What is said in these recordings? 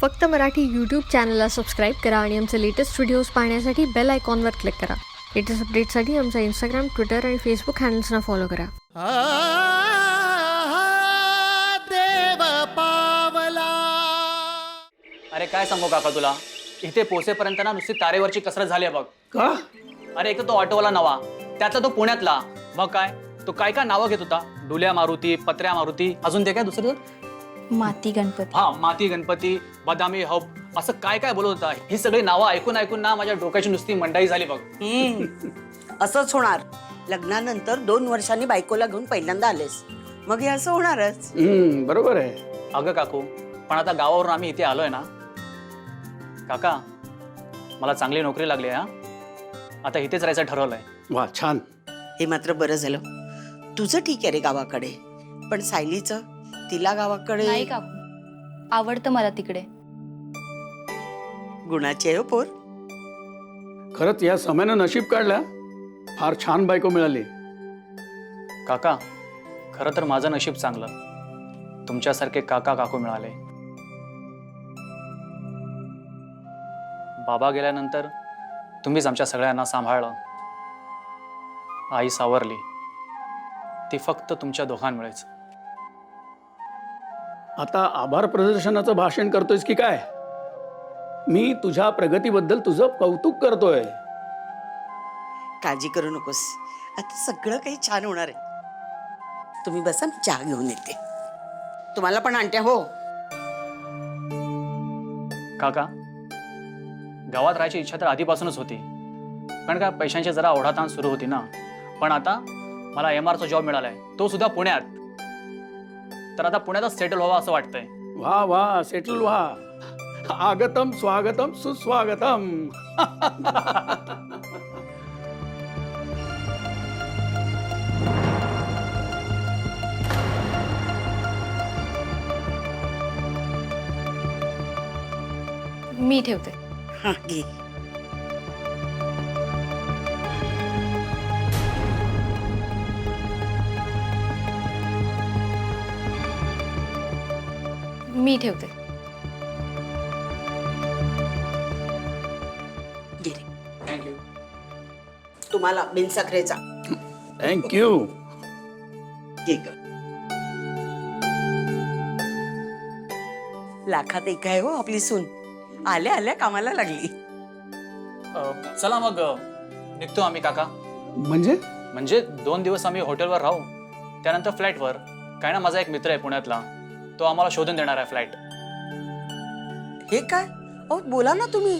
फक्त मराठी यूट्यूब चॅनलला सबस्क्राईब करा आणि आमचे लेटेस्ट व्हिडिओज पाहण्यासाठी बेल आयकॉनवर क्लिक करा. लेटेस्ट अपडेटसाठी आमचा इंस्टाग्राम ट्विटर आणि फेसबुक हँडल्सना फॉलो करा. देव पावला. अरे काय सांगू काका तुला? इथे पोहोचेपर्यंत ना नुसती तारेवरची कसरत झाली आहे बघ. का? अरे एक तर तो ऑटोवाला नवा त्याचा तो पुण्यातला. मग काय? तो काय काय नावं घेत होता? डुल्या मारुती पत्र्या मारुती अजून ते काय दुसरं? माती गणपती. हा माती गणपती बदामी हब असं काय काय बोलत होता? ही सगळी नावं ऐकून ऐकून ना माझ्या डोक्याची नुसती मंडाई झाली बघ. हम्म. असंच होणार. लग्नानंतर दोन वर्षांनी बायकोला घेऊन पहिल्यांदा आलेस. मग हे असं होणारच. हम्म, बरोबर आहे. अगं काकू पण आता गावावरून आम्ही इथे आलोय ना. काका मला चांगली नोकरी लागली आहे हा. आता इथेच राहायचं ठरवलंय. वा छान. हे मात्र बरं झालं. तुझं ठीक आहे रे गावाकडे. पण सायलीचं? तिला गावाकडे नाही काकू. आवडतं मला तिकडे. गुणाची आहे हो पोर. खरंच या समयानं नशीब काढल्या फार छान बायको मिळाली. काका खरं तर माझं नशीब चांगलं. तुमच्यासारखे काका काकू मिळाले. बाबा गेल्यानंतर तुम्हीच आमच्या सगळ्यांना सांभाळलं. आई सावरली. ती फक्त तुमच्या दोघांमुळेच. आता आभार प्रदर्शनाचं भाषण करतोयस की काय? मी तुझ्या प्रगतीबद्दल तुझं कौतुक करतोय. काळजी करू नकोस. आता सगळं काही छान होणार आहे. तुम्ही बसा मी चहा घेऊन येते. तुम्हाला पण आणते हो. काका गावात राहायची इच्छा तर आधीपासूनच होती. कारण का पैशांची जरा ओढाताण सुरू होती ना. पण आता मला एम आरचा जॉब मिळालाय. तो सुद्धा पुण्यात. तर आता पुण्यातच सेटल व्हावं असं वाटतंय. वा वा सेटल व्हा. आगतम स्वागतम सुस्वागतम. मी ठेवते. हा घे. मी ठेवते. घे रे थँक्यू तुम्हाला बिनसाखरेचा. थँक्यू ग लाखात एक आहे हो आपली सून. आल्या आल्या कामाला लागली. चला मग अ, निघतो आम्ही काका. म्हणजे? म्हणजे दोन दिवस आम्ही हॉटेलवर राहू. त्यानंतर फ्लॅटवर काय ना माझा एक मित्र आहे पुण्यातला. तो आम्हाला शोधून देणार आहे फ्लॅट हे काय? अहो बोला ना तुम्ही.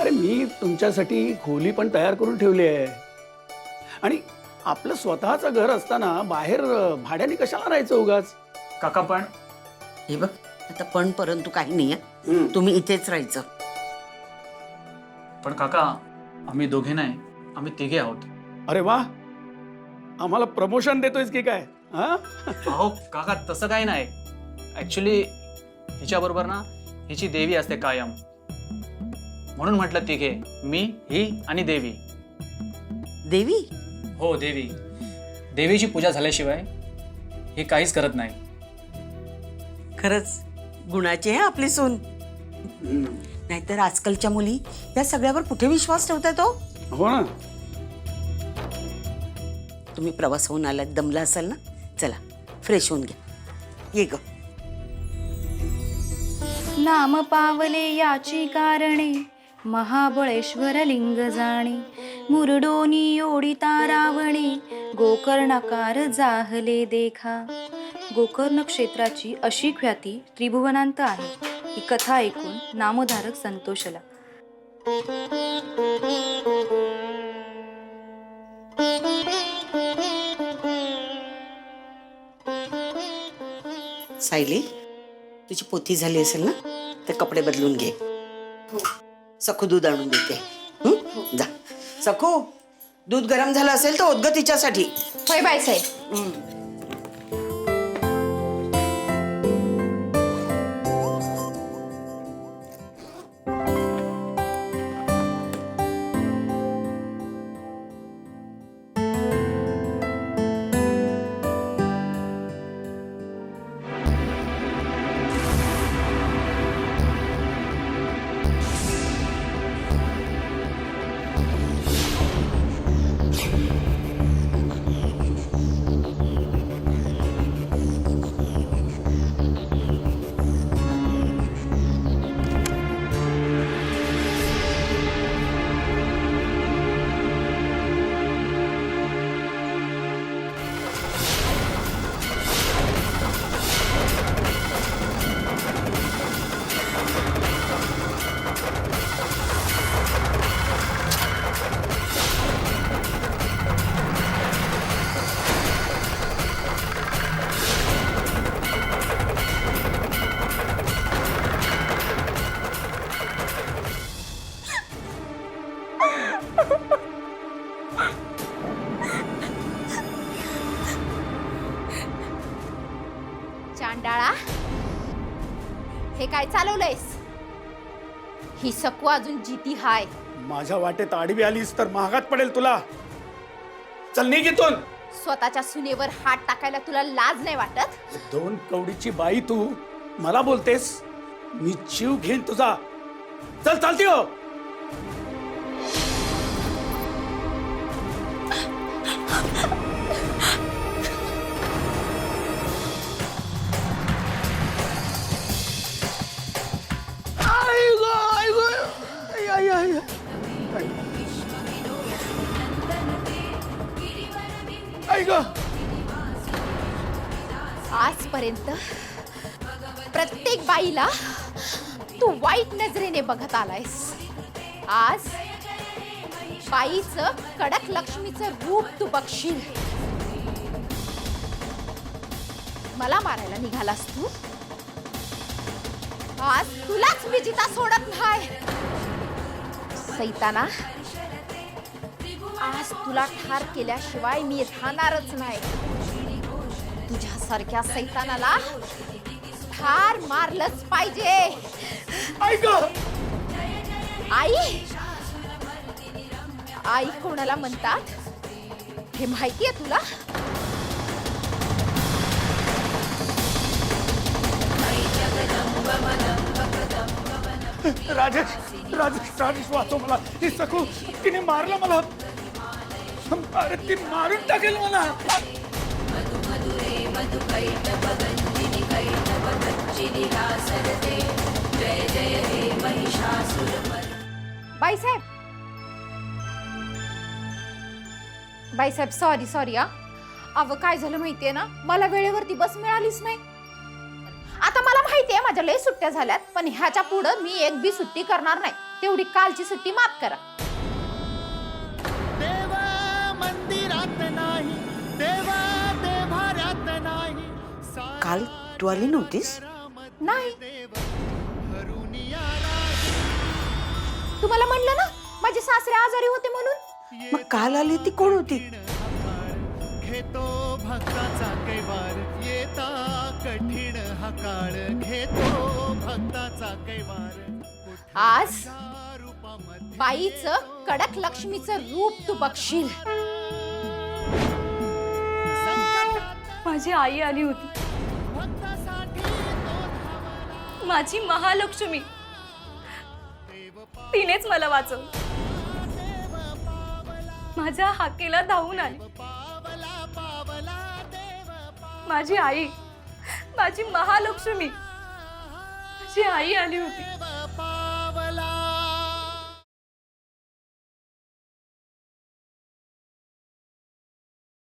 अरे मी तुमच्यासाठी खोली पण तयार करून ठेवली आहे. आणि आपलं स्वतःचं घर असताना बाहेर अं, भाड्याने कशाला राहायचं उगाच? काका पण हे बघ आता पण परंतु काही नाही आहे तुम्ही इथेच राहायचं. पण काका आम्ही दोघे नाही आम्ही तिघे आहोत. अरे वा! आम्हाला प्रमोशन देतोयस की काय? हा? अहो काका तसं काही नाही. ऍक्च्युली हिच्याबरोबर ना हिची देवी असते कायम. म्हणून म्हटलं तिघे मी ही आणि देवी. देवी? हो देवी. देवीची पूजा झाल्याशिवाय हे काहीच करत नाही. खरंच गुणाची आहे आपली सून. नाहीतर आजकालच्या मुली या सगळ्यावर कुठे विश्वास ठेवतात हो? हो ना. तुम्ही प्रवास होऊन आलात दमला असाल ना? चला फ्रेश होऊन घ्या. ये ग. नाम पावले याची कारणे. महाबळेश्वर लिंग जाणे. मुरडोनी ओढिता रावणे गोकर्णाकार जाहले देखा. गोकर्ण क्षेत्राची अशी ख्याती त्रिभुवनांत आहे. ही कथा ऐकून नामधारक संतोषला. सायली तुझी पोथी झाली असेल ना? तर कपडे बदलून घे. सखू दूध आणून देते. हं? जा. सखू दूध गरम झालं असेल तर ओदग तिच्यासाठी होय बायसाहेब हं. काय चालवलंयस? ही सकू अजून जिती हाय. माझ्या वाटेत आडवी आलीस तर महागात पडेल तुला. चल निघ इथून. स्वतःच्या सुनेवर हात टाकायला तुला लाज नाही वाटत? दोन कवडीची बाई तू मला बोलतेस मी जीव घेईन तुझा. चल चालती हो. नाही ग आजपर्यंत प्रत्येक बाईला तू वाईट नजरेने बघत आलायस. आज बाईचं कडक लक्ष्मीचं रूप तू बघशील. मला मारायला निघालास तू? आज तुलाच विजिता सोडत नाही. सैताना आज तुला ठार केल्याशिवाय मी राहणारच नाही. तुझ्यासारख्या सैतानाला ठार मारलंच पाहिजे. आई. आई आई कोणाला म्हणतात? हे माहितीये तुला? राजेश राजेश राजेश वाचव मला. ही सकू तिने मारलं मला. अरे ती मारून टाकेल मला. बाईसाहेब. बाईसाहेब सॉरी सॉरी हा. अव काय झालं माहितीये ना? मला वेळेवरती बस मिळालीच नाही. आता मला माहितीये माझ्या लय सुट्ट्या झाल्यात पण ह्याच्या पुढं मी एक बी सुट्टी करणार नाही. तेवढी कालची सुट्टी माफ करा. काल तू आली नव्हतीस? नाही. तुम्हाला म्हणलं ना माझे सासरे आजारी होते म्हणून. मग काल आली ती कोण होती? घेतो भक्ताचा कैवार येता कठीण हा काळ घेतो भक्ताचा कैवार आज बाईचं कडक लक्ष्मीचं रूप तू बघशील. माझी आई आली होती. माझी महालक्ष्मी. तिनेच मला वाचव. माझ्या हाकेला धावून आली. माझी आई माझी महालक्ष्मी. माझी आई आली होती.